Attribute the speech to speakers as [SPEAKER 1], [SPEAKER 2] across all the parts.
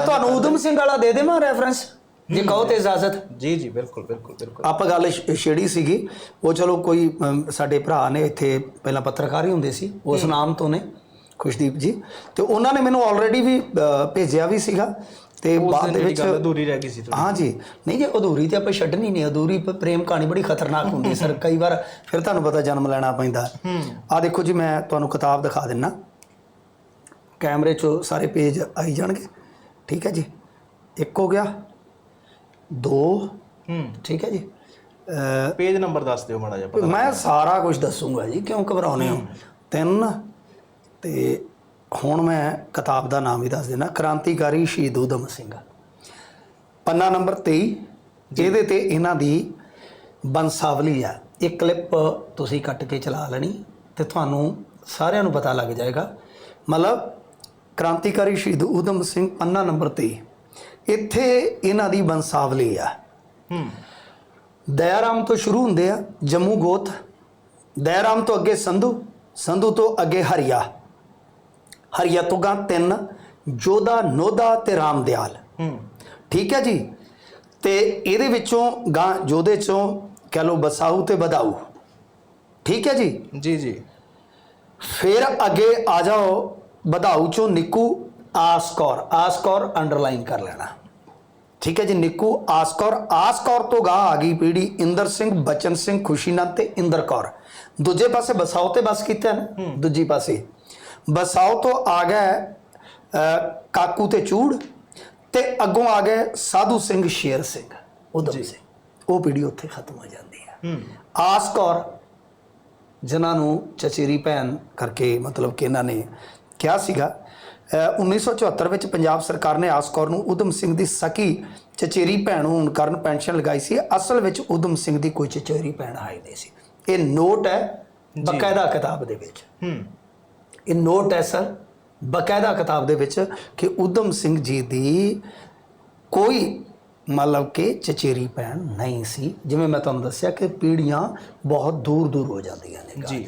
[SPEAKER 1] ਤੁਹਾਨੂੰ ਉਦਮ ਸਿੰਘ ਵਾਲਾ ਦੇ ਦੇਵਾਂ ਰੈਫਰੈਂਸ ਜੇ ਕਹੋ ਤੇ ਇਜਾਜ਼ਤ।
[SPEAKER 2] ਜੀ ਜੀ ਬਿਲਕੁਲ ਬਿਲਕੁਲ ਬਿਲਕੁਲ।
[SPEAKER 1] ਆਪਾਂ ਗੱਲ ਛੇੜੀ ਸੀਗੀ। ਉਹ ਚਲੋ ਕੋਈ ਅਮ, ਸਾਡੇ ਭਰਾ ਨੇ ਇੱਥੇ ਪਹਿਲਾਂ ਪੱਤਰਕਾਰ ਹੀ ਹੁੰਦੇ ਸੀ। ਉਸ ਨਾਮ ਤੋਂ ਨੇ ਖੁਸ਼ਦੀਪ ਜੀ। ਤੇ ਉਹਨਾਂ ਨੇ ਮੈਨੂੰ ਆਲਰੇਡੀ ਵੀ ਅ, ਭੇਜਿਆ ਵੀ ਸੀਗਾ। ਤੇ ਬਾਅਦ ਦੇ ਵਿੱਚ
[SPEAKER 2] ਗੱਲ ਅਧੂਰੀ ਰਹਿ ਗਈ ਸੀ ਤੁਹਾਡੀ।
[SPEAKER 1] ਹਾਂ ਜੀ। ਨਹੀਂ ਜੇ ਅਧੂਰੀ ਤੇ ਆਪਾਂ ਛੱਡਣੀ ਨਹੀਂ। ਅਧੂਰੀ ਪ- ਪ੍ਰੇਮ ਕਹਾਣੀ ਬੜੀ ਖਤਰਨਾਕ ਹੁੰਦੀ ਹੈ ਸਰ। ਕਈ ਵਾਰ ਫਿਰ ਤੁਹਾਨੂੰ ਪਤਾ ਜਨਮ ਲੈਣਾ ਪੈਂਦਾ। ਆ ਦੇਖੋ ਜੀ ਮੈਂ ਤੁਹਾਨੂੰ ਕਿਤਾਬ ਦਿਖਾ ਦਿੰਨਾ। ਕੈਮਰੇ 'ਚੋਂ ਸਾਰੇ ਪੇਜ ਆਈ ਜਾਣਗੇ। ਠੀਕ ਹੈ ਜੀ? ਇੱਕ ਹੋ ਗਿਆ। ਦੋ।
[SPEAKER 2] ਹੂੰ।
[SPEAKER 1] ਠੀਕ ਹੈ ਜੀ?
[SPEAKER 2] ਪੇਜ ਨੰਬਰ ਦੱਸ ਦਿਓ ਮਾੜਾ ਜਿਹਾ ਪਤਾ
[SPEAKER 1] ਮੈਂ ਸਾਰਾ ਕੁਝ ਦੱਸੂਗਾ ਜੀ ਕਿਉਂ ਘਬਰਾਉਨੇ ਹੋ? ਤਿੰਨ ਤੇ ਹੁਣ ਮੈਂ ਕਿਤਾਬ ਦਾ ਨਾਮ ਵੀ ਦੱਸ ਦੇਣਾ ਕ੍ਰਾਂਤੀਕਾਰੀ ਸ਼ਹੀਦ ਊਧਮ ਸਿੰਘ। ਪੰਨਾ ਨੰਬਰ 23 ਇਹਦੇ ਤੇ ਇਹਨਾਂ ਦੀ ਬੰਸਾਵਲੀ ਆ। ਇਹ ਕਲਿੱਪ ਤੁਸੀਂ ਕੱਟ ਕੇ ਚਲਾ ਲੈਣੀ ਤੇ ਤੁਹਾਨੂੰ ਸਾਰਿਆਂ ਨੂੰ ਪਤਾ ਲੱਗ ਜਾਏਗਾ। ਮਤਲਬ ਕ੍ਰਾਂਤੀਕਾਰੀ ਸ਼ਹੀਦ ਊਧਮ ਸਿੰਘ ਪੰਨਾ ਨੰਬਰ 23 ਇੱਥੇ ਇਹਨਾਂ ਦੀ ਬੰਸਾਵਲੀ ਆ।
[SPEAKER 2] ਹੂੰ।
[SPEAKER 1] ਦਇਆਰਾਮ ਤੋਂ ਸ਼ੁਰੂ ਹੁੰਦੇ ਆ ਜੰਮੂ ਗੋਤ। ਦਇਆਰਾਮ ਤੋਂ ਅੱਗੇ ਸੰਧੂ ਸੰਧੂ ਤੋਂ ਅੱਗੇ ਹਰੀਆ। ਹਰੀਆ ਤੋਂ ਗਾਂ ਤਿੰਨ ਜੋਧਾ ਨੋਦਾ ਤੇ ਰਾਮਦਿਆਲ।
[SPEAKER 2] ਹੂੰ।
[SPEAKER 1] ਠੀਕ ਹੈ ਜੀ? ਤੇ ਇਹਦੇ ਵਿੱਚੋਂ ਗਾਂ ਜੋਧੇ ਚੋਂ ਕਹ ਲਓ ਬਸਾਊ ਤੇ ਬਦਾਊ ਠੀਕ ਹੈ ਜੀ?
[SPEAKER 2] ਜੀ ਜੀ।
[SPEAKER 1] ਫਿਰ ਅੱਗੇ ਆ ਜਾਓ ਬਧਾਊ ਚੋਂ ਨਿੱਕੂ ਆਸਕੌਰ ਆਸਕੌਰ ਅੰਡਰਲਾਈਨ ਕਰ ਲੈਣਾ। ਠੀਕ ਹੈ ਜੀ ਨਿੱਕੂ ਆਸਕੌਰ ਆਸਕੌਰ ਤੋਂ ਗਾਂ ਆ ਗਈ ਪੀੜੀ ਇੰਦਰ ਸਿੰਘ ਬਚਨ ਸਿੰਘ ਖੁਸ਼ੀਨੰਦ ਤੇ ਇੰਦਰ ਕੌਰ। ਦੂਜੇ ਪਾਸੇ ਬਸਾਓ ਤੇ ਬਸ ਕੀਤਾ ਨਾ ਦੂਜੀ ਪਾਸੇ। ਬਸਾਓ ਤੋਂ ਆ ਅ, ਕਾਕੂ ਤੇ ਚੂੜ ਤੇ ਅੱਗੋਂ ਆ ਗਏ ਸਾਧੂ ਸਿੰਘ ਸ਼ੇਰ ਸਿੰਘ ਉਦਮ ਸਿੰਘ। ਉਹ ਪੀੜੀ ਉੱਥੇ ਖਤਮ ਹੋ ਜਾਂਦੀ ਹੂੰ। ਆਸਕੌਰ ਜਿਨ੍ਹਾਂ ਨੂੰ ਚਚੇਰੀ ਭੈਣ ਕਰਕੇ ਮਤਲਬ ਕਿ ਇਹਨਾਂ ਨੇ ਕਿਹਾ ਸੀਗਾ। ਅਹ 1974 ਵਿੱਚ ਪੰਜਾਬ ਸਰਕਾਰ ਨੇ ਆਸਕੌਰ ਨੂੰ ਉਦਮ ਸਿੰਘ ਦੀ ਸਕੀ ਚਚੇਰੀ ਭੈਣ ਹੋਣ ਕਾਰਨ ਪੈਨਸ਼ਨ ਲਗਾਈ ਸੀ। ਅਸਲ ਵਿੱਚ ਉਦਮ ਸਿੰਘ ਦੀ ਕੋਈ ਚਚੇਰੀ ਭੈਣ ਹੈ ਨਹੀਂ ਸੀ। ਇਹ ਨੋਟ ਹੈ ਬਕਾਇਦਾ ਕਿਤਾਬ ਦੇ ਵਿੱਚ।
[SPEAKER 2] ਹੂੰ।
[SPEAKER 1] ਇਹ ਨੋਟ ਹੈ ਸਰ ਬਕਾਇਦਾ ਕਿਤਾਬ ਦੇ ਵਿੱਚ ਕਿ ਉਦਮ ਸਿੰਘ ਜੀ ਦੀ ਕੋਈ ਮਤਲਬ ਕਿ ਚਚੇਰੀ ਭੈਣ ਨਹੀਂ ਸੀ। ਜਿਵੇਂ ਮੈਂ ਤੁਹਾਨੂੰ ਦੱਸਿਆ ਕਿ ਪੀੜ੍ਹੀਆਂ ਬਹੁਤ ਦੂਰ ਦੂਰ ਹੋ ਜਾਂਦੀਆਂ ਨੇ ਜੀ।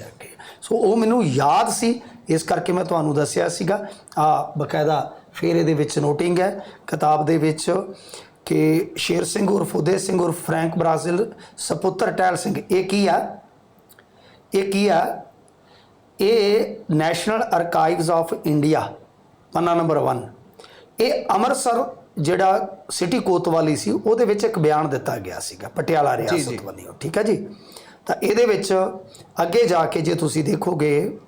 [SPEAKER 1] ਸੋ ਉਹ ਮੈਨੂੰ ਯਾਦ ਸੀ ਇਸ ਕਰਕੇ ਮੈਂ ਤੁਹਾਨੂੰ ਦੱਸਿਆ ਸੀਗਾ ਆ ਬਕਾਇਦਾ ਫਿਰ ਇਹਦੇ ਵਿੱਚ ਨੋਟਿੰਗ ਹੈ ਕਿਤਾਬ ਦੇ ਵਿੱਚ ਕਿ ਸ਼ੇਰ ਸਿੰਘ ਉਰਫ ਉਦੇ ਸਿੰਘ ਉਰਫ ਫਰੈਂਕ ਬ੍ਰਾਜ਼ਿਲ ਸਪੁੱਤਰ ਟੈਲ ਸਿੰਘ ਇਹ ਕੀ ਆ? ਇਹ ਕੀ ਆ? ਇਹ ਨੈਸ਼ਨਲ ਆਰਕਾਈਵਜ਼ ਆਫ ਇੰਡੀਆ ਪੰਨਾ ਨੰਬਰ 1 ਇਹ ਅੰਮ੍ਰਿਤਸਰ ਜਿਹੜਾ ਸਿਟੀ ਕੋਤਵਾਲੀ ਸੀ ਉਹਦੇ ਵਿੱਚ ਇੱਕ ਬਿਆਨ ਦਿੱਤਾ ਗਿਆ ਸੀਗਾ ਪਟਿਆਲਾ ਰਿਆਸਤ ਵੱਲੋਂ ਠੀਕ ਹੈ ਜੀ? ਤਾਂ ਇਹਦੇ ਵਿੱਚ ਅੱਗੇ ਜਾ ਕੇ ਜੇ ਤੁਸੀਂ ਦੇਖੋਗੇ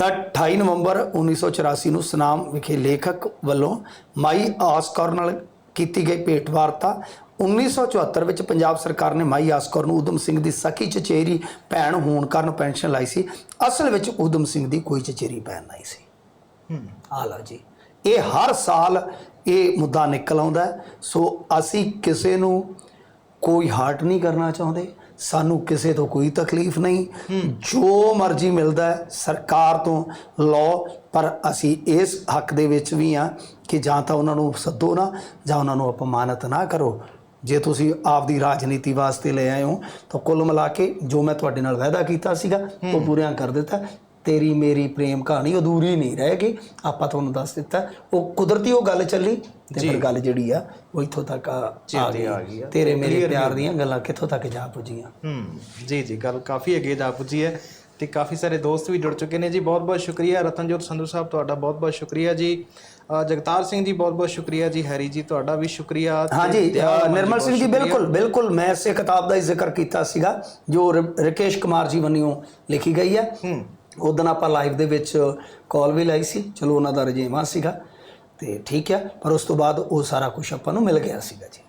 [SPEAKER 1] ਤਾਂ 28 ਨਵੰਬਰ 1984 ਨੂੰ ਸੁਨਾਮ ਵਿਖੇ ਲੇਖਕ ਵੱਲੋਂ ਮਾਈ ਆਸਕਰ ਨਾਲ ਕੀਤੀ ਗਈ ਭੇਟ ਵਾਰਤਾ 1974 ਵਿੱਚ ਪੰਜਾਬ ਸਰਕਾਰ ਨੇ ਮਾਈ ਆਸਕਰ ਨੂੰ ਉਦਮ ਸਿੰਘ ਦੀ ਸਖੀ ਚਚੇਰੀ ਭੈਣ ਹੋਣ ਕਾਰਨ ਪੈਨਸ਼ਨ ਲਾਈ ਸੀ। ਅਸਲ ਵਿੱਚ ਉਦਮ ਸਿੰਘ ਦੀ ਕੋਈ ਚਚੇਰੀ ਭੈਣ ਨਹੀਂ ਸੀ।
[SPEAKER 2] ਹੂੰ।
[SPEAKER 1] ਆ ਲਓ ਜੀ। ਇਹ ਹਰ ਸਾਲ ਇਹ ਮੁੱਦਾ ਨਿਕਲ ਆਉਂਦਾ। ਸੋ ਅਸੀਂ ਕਿਸੇ ਨੂੰ ਕੋਈ ਹਾਰਟ ਨਹੀਂ ਕਰਨਾ ਚਾਹੁੰਦੇ। ਸਾਨੂੰ ਕਿਸੇ ਤੋਂ ਕੋਈ ਤਕਲੀਫ ਨਹੀਂ। ਜੋ ਮਰਜ਼ੀ ਮਿਲਦਾ ਸਰਕਾਰ ਤੋਂ ਲਾਅ ਪਰ ਅਸੀਂ ਇਸ ਹੱਕ ਦੇ ਵਿੱਚ ਵੀ ਆ ਕਿ ਜਾਂ ਤਾਂ ਉਹਨਾਂ ਨੂੰ ਸੱਦੋ ਨਾ ਜਾਂ ਉਹਨਾਂ ਨੂੰ ਅਪਮਾਨਿਤ ਨਾ ਕਰੋ। ਜੇ ਤੁਸੀਂ ਆਪਦੀ ਰਾਜਨੀਤੀ ਵਾਸਤੇ ਲੈ ਆਏ ਹੋ ਤਾਂ ਕੁੱਲ ਮਿਲਾ ਕੇ ਜੋ ਮੈਂ ਤੁਹਾਡੇ ਨਾਲ ਵਾਅਦਾ ਕੀਤਾ ਸੀਗਾ ਉਹ ਪੂਰਿਆਂ ਕਰ ਦਿੱਤਾ। ਤੇਰੀ ਮੇਰੀ ਪ੍ਰੇਮ ਕਹਾਣੀ ਅਧੂਰੀ ਨਹੀਂ ਰਹੇਗੀ ਆਪਾਂ ਤੁਹਾਨੂੰ ਦੱਸ ਦਿੱਤਾ ਉਹ ਕੁਦਰਤੀ ਉਹ ਗੱਲ ਚੱਲੀ ਤੇ ਫਿਰ ਗੱਲ ਜਿਹੜੀ ਆ ਉਹ ਇੱਥੋਂ ਤੱਕ ਆ ਆ ਗਈ। ਤੇਰੇ ਮੇਰੇ ਪਿਆਰ ਦੀਆਂ ਗੱਲਾਂ ਕਿੱਥੋਂ ਤੱਕ ਜਾ ਪੁੱਜੀਆਂ?
[SPEAKER 2] ਹੂੰ ਜੀ ਜੀ ਗੱਲ ਕਾਫੀ ਅੱਗੇ ਜਾ ਪੁੱਜੀ ਹੈ ਤੇ ਕਾਫੀ ਸਾਰੇ ਦੋਸਤ ਵੀ ਜੁੜ ਚੁੱਕੇ ਨੇ ਜੀ। ਬਹੁਤ ਬਹੁਤ ਸ਼ੁਕਰੀਆ ਰਤਨਜੋਤ ਸੰਧੂ ਸਾਹਿਬ ਤੁਹਾਡਾ ਬਹੁਤ ਬਹੁਤ ਸ਼ੁਕਰੀਆ ਜੀ। ਜਗਤਾਰ ਸਿੰਘ ਜੀ ਬਹੁਤ ਬਹੁਤ ਸ਼ੁਕਰੀਆ ਜੀ। ਹੈਰੀ ਜੀ ਤੁਹਾਡਾ ਵੀ ਸ਼ੁਕਰੀਆ
[SPEAKER 1] ਹਾਂਜੀ ਨਿਰਮਲ ਸਿੰਘ ਜੀ। ਬਿਲਕੁਲ ਬਿਲਕੁਲ ਮੈਂ ਇਸੇ ਕਿਤਾਬ ਦਾ ਹੀ ਜ਼ਿਕਰ ਕੀਤਾ ਸੀਗਾ ਜੋ ਰਕੇਸ਼ ਕੁਮਾਰ ਜੀ ਵੱਲੋਂ ਲਿਖੀ ਗਈ ਹੈ।
[SPEAKER 2] ਹੂੰ।
[SPEAKER 1] ਉਦੋਂ ਆਪਾਂ ਲਾਈਵ ਦੇ ਵਿੱਚ ਕਾਲ ਵੀ ਲਾਈ ਸੀ। ਚਲੋ ਉਹਨਾਂ ਦਾ ਰਜੇਵਾ ਸੀਗਾ ਤੇ ਠੀਕ ਹੈ ਪਰ ਉਸ ਤੋਂ ਬਾਅਦ ਉਹ ਸਾਰਾ ਕੁਝ ਆਪਾਂ ਨੂੰ ਮਿਲ ਗਿਆ ਸੀਗਾ ਜੀ।